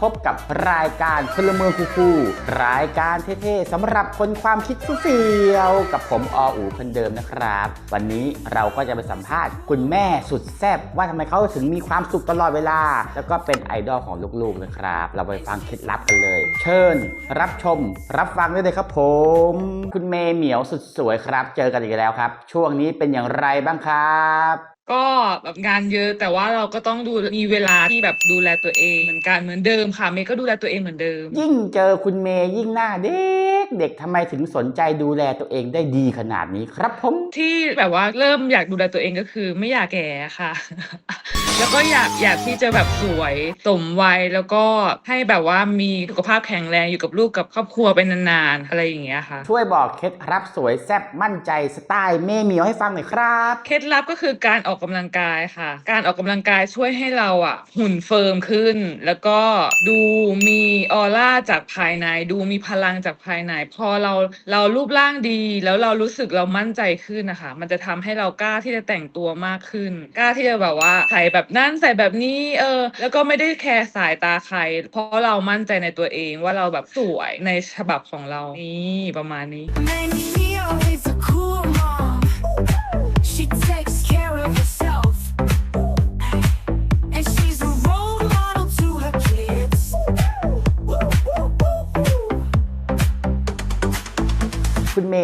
พบกับรายการพลเมืองคู่ๆรายการเท่ๆสำหรับคนความคิดเสียวกับผมออูคนเดิมนะครับ วันนี้เราก็จะไปสัมภาษณ์ คุณแม่สุดแซ่บว่าทำไมเขาถึงมีความสุขตลอดเวลา แล้วก็เป็นไอดอลของลูกๆนะครับ เราไปฟังเคล็ดลับกันเลย เชิญ รับชม รับฟังได้เลยครับผม คุณเมย์เหมียวสุดสวยครับ เจอกันอีกแล้วครับ ช่วงนี้เป็นอย่างไรบ้างครับ ก็แบบงานเยอะแต่ว่าเราก็ต้องดูมีเวลาที่แบบดูแลตัวเองเหมือนกันเหมือนเดิมค่ะเมย์ก็ดูแลตัวเองเหมือนเดิม ยิ่งเจอคุณเมย์ยิ่งหน้าเด็กเด็กทำไมถึงสนใจดูแลตัวเองได้ดีขนาดนี้ครับผมที่แบบว่าเริ่มอยากดูแลตัวเองก็คือไม่อยากแก่ค่ะ แล้วก็อยากอยากที่จะแบบสวยสมวัยแล้วก็ให้แบบว่ามีสุขภาพแข็งแรงอยู่กับลูกกับครอบครัวไปนานๆอะไรอย่างเงี้ยค่ะช่วยบอกเคล็ดลับสวยแซ่บมั่นใจสไตล์เมย์เหมียวให้ฟังหน่อยครับเคล็ดลับก็คือการออกกำลังกายค่ะ การออกกำลังกายช่วยให้เราอะหุ่นเฟิร์มขึ้น แล้วก็ดูมีออร่าจากภายใน ดูมีพลังจากภายใน พอเราเรารูปร่างดี แล้วเรารู้สึกเรามั่นใจขึ้นนะคะ มันจะทำให้เรากล้าที่จะแต่งตัวมากขึ้น กล้าที่จะแบบว่าใส่แบบนั่นใส่แบบนี้เออ แล้วก็ไม่ได้แคร์สายตาใคร เพราะเรามั่นใจในตัวเองว่าเราแบบสวยในฉบับของเรานี่ประมาณนี้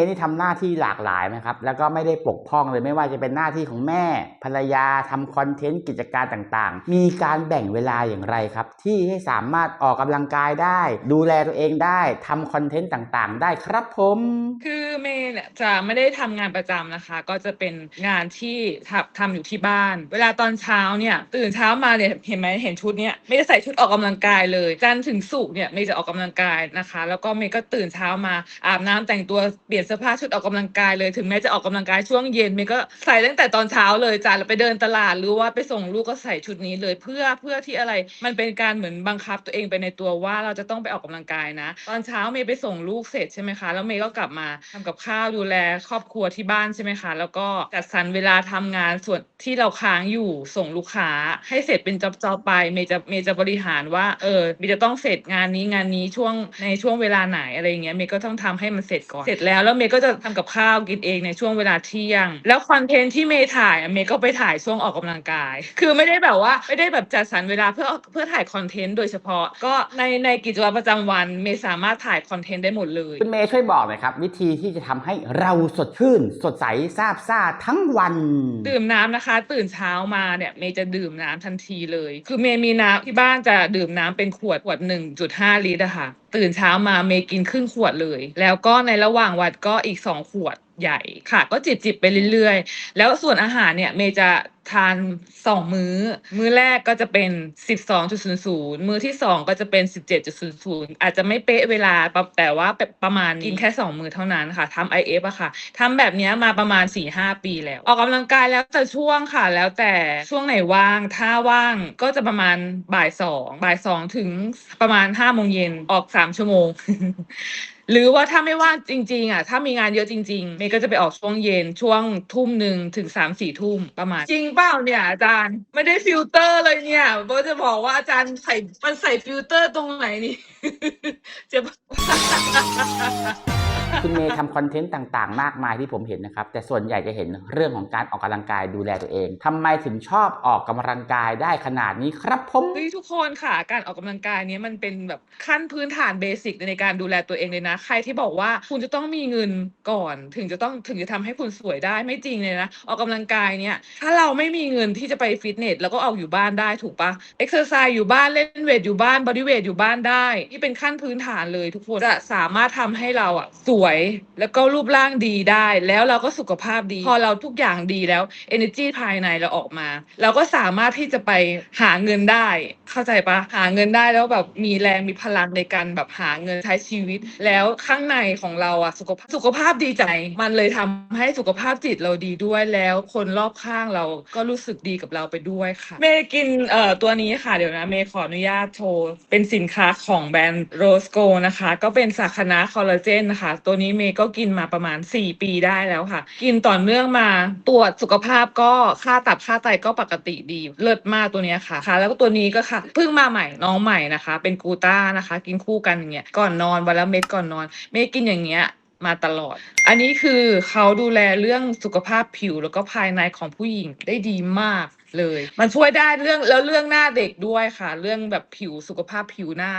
นี่ทำหน้าที่หลากหลายนะครับ แล้วก็ไม่ได้ปกพร่องเลยไม่ว่าจะเป็นหน้าที่ของแม่ ภรรยาทำคอนเทนต์กิจการต่างๆ มีการแบ่งเวลาอย่างไรครับ ที่ให้สามารถออกกำลังกายได้ ดูแลตัวเองได้ทำคอนเทนต์ต่างๆ ได้ครับผม คือเมย์เนี่ยจะไม่ได้ทำงานประจำนะคะ ก็จะเป็นงานที่ทำทำอยู่ที่บ้าน เวลาตอนเช้าเนี่ยตื่นเช้ามาเนี่ยเห็นไหมเห็นชุดเนี่ยไม่ได้ใส่ชุดออกกำลังกายเลยจันถึงศุกเนี่ยเมย์จะออกกำลังกายนะคะ แล้วก็เมย์ก็ตื่นเช้ามาอาบน้ำแต่งตัวเปลี่ยนเสอผ้าชุดออกกำลังกายเลย ถึงแม้จะออกกำลังกายช่วงเย็นเมย์ก็ใส่ตั้งแต่ตอนเช้าเลยจ้ะแล้วไปเดินตลาดหรือว่าไปส่งลูกก็ใส่ชุดนี้เลยเพื่อเพื่อที่อะไรมันเป็นการเหมือนบังคับตัวเองไปในตัวว่าเราจะต้องไปออกกำลังกายนะ ตอนเช้าเมย์ไปส่งลูกเสร็จใช่ไหมคะแล้วเมย์ก็กลับมาทำกับข้าวดูแลครอบครัวที่บ้านใช่ไหมคะ แล้วก็จัดสรรเวลาทำงานส่วนที่เราค้างอยู่ส่งลูกค้า ให้เสร็จเป็นจอบๆไปเมย์จะเมย์จะบริหารว่าเออเมย์จะต้องเสร็จงานนี้งานนี้ช่วงในช่วงเวลาไหนอะไรเงี้ยเมย์ก็ต้องทำให้มันเสร็จก่อนเสร็จแล้วแล้วเมย์ก็จะทำกับข้าวกินเองในช่วงเวลาเที่ยง แล้วคอนเทนต์ที่เมย์ถ่ายอะเมย์ก็ไปถ่ายช่วงออกกำลังกาย คือไม่ได้แบบว่าไม่ได้แบบจัดสรรเวลาเพื่อเพื่อถ่ายคอนเทนต์โดยเฉพาะ ก็ในในกิจวัตรประจำวันเมย์สามารถถ่ายคอนเทนต์ได้หมดเลยคุณเมย์ช่วยบอกหน่อยครับวิธีที่จะทำให้เราสดชื่น สดใสซาบซ่าทั้งวัน ดื่มน้ำนะคะ ตื่นเช้ามาเนี่ยเมย์จะดื่มน้ำทันทีเลย คือเมย์มีน้ำที่บ้านจะดื่มน้ำเป็นขวดขวด1.5ลิตรอะค่ะ ตื่นเช้ามาเมย์กินครึ่งขวดเลย แล้วก็ในระหว่างวัดก็อีกสองขวด ใหญ่ค่ะ ก็จิบจิบไปเรื่อยๆ แล้วส่วนอาหารเนี่ยเมย์จะทาน2มื้อ มื้อแรกก็จะเป็น 12.00 มื้อที่2ก็จะเป็น 17.00 อาจจะไม่เป๊ะเวลาแต่ว่าประมาณกินแค่2มื้อเท่านั้นค่ะทำ IF อะค่ะทำแบบนี้มาประมาณ 4-5 ปีแล้ว ออกกำลังกายแล้วแต่ช่วงค่ะ แล้วแต่ช่วงไหนว่าง ถ้าว่างก็จะประมาณบ่ายสองบ่ายสองถึงประมาณ5โมงเย็นออก 3 ชั่วโมง หรือว่าถ้าไม่ว่างจริง ๆ อะ ถ้ามีงานเยอะจริง ๆ เมย์ก็จะไปออกช่วงเย็นช่วงทุ่มหนึ่งถึงสามสี่ทุ่มประมาณ จริงเปล่าเนี่ยอาจารย์ไม่ได้ฟิลเตอร์เลยเนี่ยเบจะบอกว่าอาจารย์ใส่มันใส่ฟิลเตอร์ตรงไหนนี่จะ คุณเมย์ทำคอนเทนต์ต่างๆ มากมายที่ผมเห็นนะครับ แต่ส่วนใหญ่จะเห็นเรื่องของการออกกำลังกายดูแลตัวเองทำไมถึงชอบออกกำลังกายได้ขนาดนี้ครับผมเฮ้ยทุกคนค่ะ การออกกำลังกายเนี้ยมันเป็นแบบขั้นพื้นฐานเบสิกในการดูแลตัวเองเลยนะ ใครที่บอกว่าคุณจะต้องมีเงินก่อน ถึงจะต้องถึงจะทำให้คุณสวยได้ไม่จริงเลยนะ ออกกำลังกายเนี่ยถ้าเราไม่มีเงินที่จะไปฟิตเนสแล้วก็ออกอยู่บ้านได้ถูกปะเอ็กซ์เซอร์ไซส์อยู่บ้านเล่นเวทอยู่บ้านบอดี้เวทอยู่บ้านได้นี่เป็นขั้นพื้นฐานเลยทุกคนจะสามารถทำให้เราอะสวยแล้วก็รูปร่างดีได้ แล้วเราก็สุขภาพดี พอเราทุกอย่างดีแล้ว energy ภายในเราออกมา เราก็สามารถที่จะไปหาเงินได้ เข้าใจปะหาเงินได้แล้วแบบมีแรงมีพลังในการแบบหาเงินใช้ชีวิต แล้วข้างในของเราอะสุขภาพสุขภาพดีใจ มันเลยทำให้สุขภาพจิตเราดีด้วยแล้วคนรอบข้างเราก็รู้สึกดีกับเราไปด้วยค่ะเมย์กินเอ่อตัวนี้ค่ะเดี๋ยวนะเมย์ขออนุญาตโชว์เป็นสินค้าของแบรนด์โรสโกนะคะ ก็เป็นสารคณะคอลลาเจนนะคะตัวตัวนี้เมย์ก็กินมาประมาณ 4 ปีได้แล้วค่ะ กินต่อเนื่องมาตรวจสุขภาพก็ค่าตับค่าไตก็ปกติดี เลิศมากตัวนี้ค่ะค่ะ แล้วก็ตัวนี้ก็ค่ะเพิ่งมาใหม่น้องใหม่นะคะ เป็นกูต้านะคะ กินคู่กันอย่างเงี้ยก่อนนอนวันละเม็ดก่อนนอน เมย์กินอย่างเงี้ยมาตลอด อันนี้คือเขาดูแลเรื่องสุขภาพผิวแล้วก็ภายในของผู้หญิงได้ดีมากเลย มันช่วยได้เรื่องแล้วเรื่องหน้าเด็กด้วยค่ะ เรื่องแบบผิวสุขภาพผิวหน้า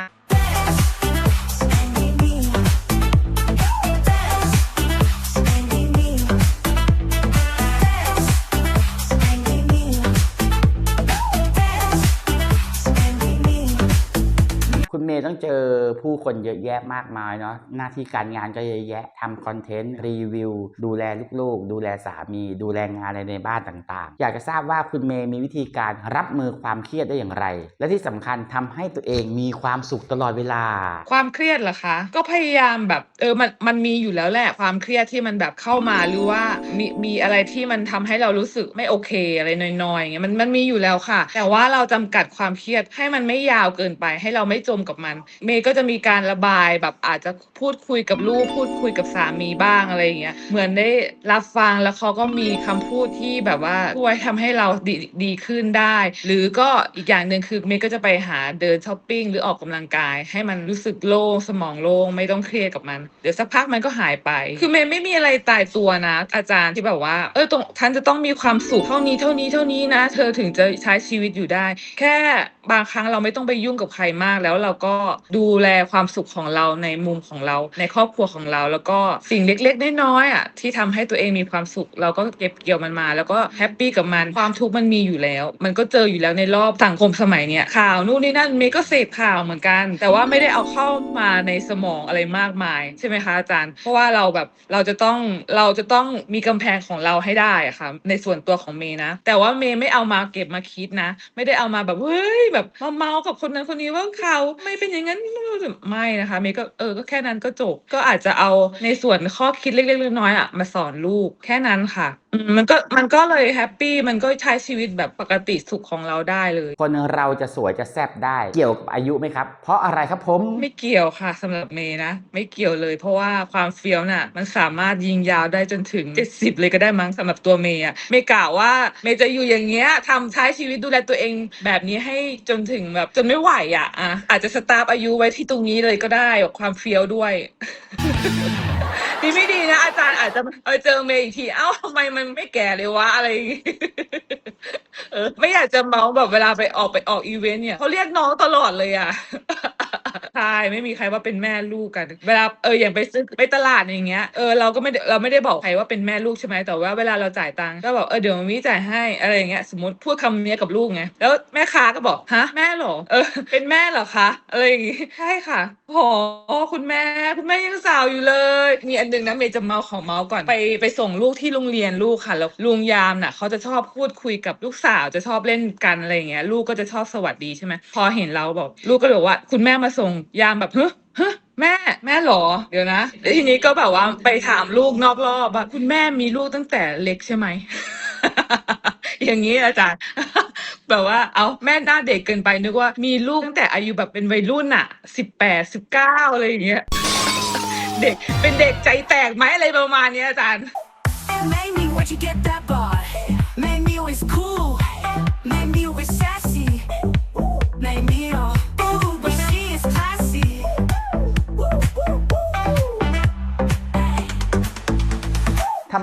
คุณเมย์ต้องเจอผู้คนเยอะแยะมากมายเนาะหน้าที่การงานก็เยอะแยะทำคอนเทนต์ รีวิว ดูแลลูกๆ ดูแลสามี ดูแลงานอะไรในบ้านต่างๆ อยากจะทราบว่าคุณเมย์มีวิธีการรับมือความเครียดได้อย่างไร และที่สำคัญทำให้ตัวเองมีความสุขตลอดเวลา ความเครียดเหรอคะ ก็พยายามแบบเออมันมันมีอยู่แล้วแหละความเครียดที่มันแบบเข้ามาหรือว่ามีมีอะไรที่มันทำให้เรารู้สึกไม่โอเคอะไรน้อยๆอย่างเงี้ยมันมันมีอยู่แล้วค่ะ แต่ว่าเราจำกัดความเครียดให้มันไม่ยาวเกินไปให้เราไม่จมกับมัน เมย์ก็จะมีการระบายแบบอาจจะพูดคุยกับลูกพูดคุยกับสามีบ้างอะไรอย่างเงี้ยเหมือนได้รับฟังแล้วเขาก็มีคำพูดที่แบบว่าช่วยทำให้เราดีดีขึ้นได้ หรือก็อีกอย่างหนึ่งคือเมย์ก็จะไปหาเดินช้อปปิ้งหรือออกกำลังกาย ให้มันรู้สึกโล่งสมองโล่งไม่ต้องเครียดกับมัน เดี๋ยวสักพักมันก็หายไป คือเมย์ไม่มีอะไรตายตัวนะ อาจารย์ที่แบบว่า เออตรงท่านจะต้องมีความสุขเท่านี้เท่านี้เท่านี้นะ เธอถึงจะใช้ชีวิตอยู่ได้ แค่ บางครั้งเราไม่ต้องไปยุ่งกับใครมาก แล้วเราก็ดูแลความสุขของเราในมุมของเรา ในครอบครัวของเรา แล้วก็สิ่งเล็กๆน้อยๆอะที่ทำให้ตัวเองมีความสุข เราก็เก็บเกี่ยวมันมา แล้วก็แฮปปี้กับมันความทุกข์มันมีอยู่แล้ว มันก็เจออยู่แล้วในรอบสังคมสมัยเนี้ยข่าวนู่นนี่นั่นเมย์ก็เสพข่าวเหมือนกัน แต่ว่าไม่ได้เอาเข้ามาในสมองอะไรมากมาย ใช่ไหมคะอาจารย์ เพราะว่าเราแบบเราจะต้องเราจะต้องมีกำแพงของเราให้ได้อะค่ะในส่วนตัวของเมย์นะ แต่ว่าเมย์ไม่เอามาเก็บมาคิดนะ ไม่ได้เอามาแบบเฮ้ยแบบมาเมากับคนนั้นคนนี้ว่าเขาไม่เป็นอย่างนั้นไม่นะคะเมย์ก็เออก็แค่นั้นก็จบก็อาจจะเอาในส่วนข้อคิดเล็กๆน้อยๆอะมาสอนลูกแค่นั้นค่ะ อืมมันก็มันก็เลยแฮปปี้มันก็ใช้ชีวิตแบบปกติสุขของเราได้เลย คนเราจะสวยจะแซ่บได้เกี่ยวกับอายุไหมครับ เพราะอะไรครับผม ไม่เกี่ยวค่ะสำหรับเมย์นะ ไม่เกี่ยวเลย เพราะว่าความเฟี้ยวน่ะ มันสามารถยิงยาวได้จนถึง 70 เลยก็ได้มั้งสำหรับตัวเมย์อะเมย์กล่าวว่าเมย์จะอยู่อย่างเงี้ยทำใช้ชีวิตดูแลตัวเองแบบนี้ให้จนถึงแบบจนไม่ไหวอะอะอาจจะสตาร์ฟอายุไว้ที่ตรงนี้เลยก็ได้แบบความเฟี้ยวด้วย นี่ไม่ดีนะอาจารย์อาจจะเออเจอเมย์อีกทีเอ้าทำไมมันไม่แก่เลยวะอะไรอย่างงี้เออไม่อยากจะเมาส์แบบเวลาไปออกไปออกอีเวนต์เนี่ยเขาเรียกน้องตลอดเลยอะ ใช่ไม่มีใครว่าเป็นแม่ลูกกัน เวลาเอออย่างไปซื้อไปตลาดอย่างเงี้ยเออเราก็ไม่ได้เราไม่ได้บอกใครว่าเป็นแม่ลูกใช่ไหมแต่ว่าเวลาเราจ่ายตังค์ก็บอกเออเดี๋ยวมามีจ่ายให้อะไรอย่างเงี้ยสมมติพูดคำนี้กับลูกไงแล้วแม่ค้าก็บอกฮะแม่เหรอเออ เป็นแม่เหรอคะอะไรอย่างงี้ใช่ค่ะโอ้คุณแม่คุณแม่ยังสาวอยู่เลย มีอันหนึงนะเมย์จะเมาของเมาก่อนไปไปส่งลูกที่โรงเรียนลูกค่ะแล้วลุงยามน่ะเขาจะชอบพูดคุยกับลูกสาวจะชอบเล่นกันอะไรเงี้ยลูกก็จะชอบสวัสดีใช่ไหมพอเห็นเราบอกลูกก็เลยบอกว่า คุณแม่มาส่งยามแบบเฮ้แม่แม่หรอ เดี๋ยวนะแล้วทีนี้ก็แบบว่าไปถามลูกนอกรอบว่าคุณแม่มีลูกตั้งแต่เล็กใช่ไหมอย่างนี้อาจารย์แบบว่าเอาแม่หน้าเด็กเกินไปนึกว่ามีลูกตั้งแต่อายุแบบเป็นวัยรุ่นอะสิบแปดสิบเก้าอะไรอย่างเงี้ย เด็ก เป็นเด็กใจแตกไหมอะไรประมาณเนี้ยอาจารย์ Made me where'd you get that boy? Made me always cool.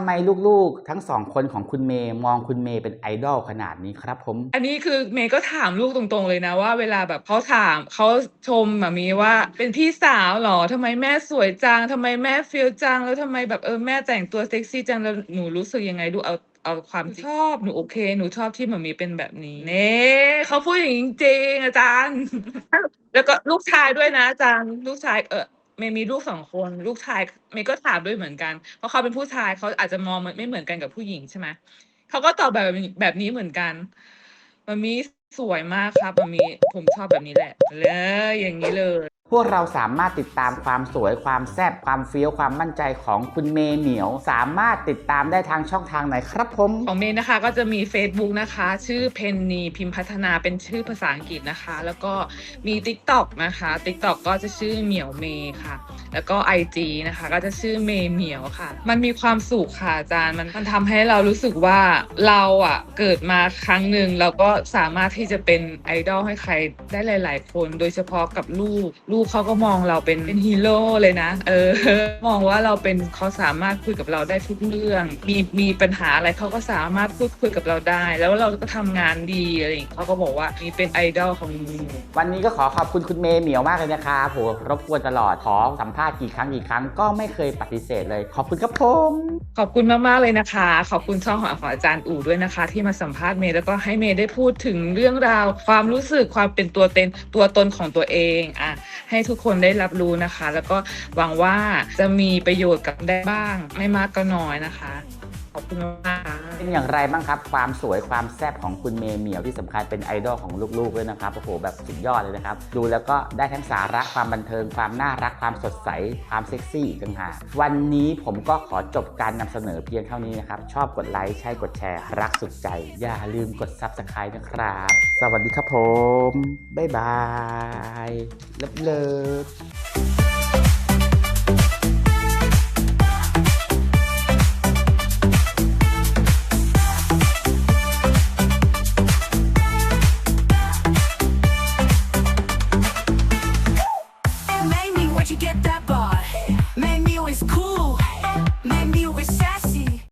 ำไมลูกๆ ทั้งสองคนของคุณเมย์มองคุณเมย์เป็นไอดอลขนาดนี้ครับผม อันนี้คือเมย์ก็ถามลูกตรงๆเลยนะว่าเวลาแบบเขาถามเขาชมแบบมีว่าเป็นพี่สาวหรอทำไมแม่สวยจังทำไมแม่เฟี้ยวจังแล้วทำไมแบบเออแม่แต่งตัวเซ็กซี่จังแล้วหนูรู้สึกยังไงดูเอาเอาความชอบหนูโอเค หนูชอบที่หมันมีเป็นแบบนี้เน่เขาพูดอย่างจริงๆอาจารย์ แล้วก็ลูกชายด้วยนะอาจารย์ลูกชายเออ เมย์มีลูกสองคน ลูกชายเมย์ก็ถามด้วยเหมือนกัน เพราะเขาเป็นผู้ชายเขาอาจจะมองไม่เหมือนกันกับผู้หญิงใช่ไหมเขาก็ตอบแบบแบบนี้เหมือนกันมันมีสวยมากครับมันมีผมชอบแบบนี้แหละเลยอย่างนี้เลย พวกเราสามารถติดตามความสวย ความแซ่บความเฟี้ยว ความมั่นใจของคุณเมย์เหมียว สามารถติดตามได้ทางช่องทางไหนครับผม ของเมย์นะคะก็จะมี Facebook นะคะ ชื่อเพนนีพิมพ์พัฒนาเป็นชื่อภาษาอังกฤษนะคะ แล้วก็มี TikTok นะคะ TikTok ก็จะชื่อเหมียวเมย์ค่ะ แล้วก็ IG นะคะ ก็จะชื่อเมย์เหมียวค่ะ มันมีความสุขค่ะอาจารย์มันมันทำให้เรารู้สึกว่าเราอะเกิดมาครั้งหนึ่งเราก็สามารถที่จะเป็นไอดอลให้ใครได้หลาย ๆ คน โดยเฉพาะกับลูกลูกเขาก็มองเราเป็นเป็นฮีโร่เลยนะ เออ มองว่าเราเป็นเขาสามารถคุยกับเราได้ทุกเรื่อง มีมีปัญหาอะไรเขาก็สามารถพูดคุยกับเราได้ แล้วเราก็ทำงานดีอะไรอย่างเงี้ยเขาก็บอกว่ามีเป็นไอดอลของหนูวันนี้ก็ขอขอบคุณคุณเมย์เหมียวมากเลยนะครับโหรบกวนตลอดขอสัมภาษณ์กี่ครั้งกี่ครั้งก็ไม่เคยปฏิเสธเลย ขอบคุณครับผมขอบคุณมากๆเลยนะคะ ขอบคุณช่องของของอาจารย์อู่ด้วยนะคะ ที่มาสัมภาษณ์เมย์แล้วก็ให้เมย์ได้พูดถึงเรื่องราว ความรู้สึกความเป็นตัวเต็นตัวตนของตัวเองอะให้ทุกคนได้รับรู้นะคะ แล้วก็หวังว่าจะมีประโยชน์กับได้บ้างไม่มากก็น้อยนะคะ ขอบคุณมากค่ะ เป็นอย่างไรบ้างครับ ความสวยความแซ่บของคุณเมย์เหมียวที่สำคัญเป็นไอดอลของลูกๆด้วยนะครับโอ้โหแบบสุดยอดเลยนะครับ ดูแล้วก็ได้ทั้งสาระความบันเทิงความน่ารักความสดใส ความเซ็กซี่อีกต่างหากวันนี้ผมก็ขอจบการนำเสนอเพียงเท่านี้นะครับ ชอบกดไลค์ใช่กดแชร์ รักสุดใจ อย่าลืมกด Subscribe นะครับ สวัสดีครับผมบ๊ายบายเลิฟๆ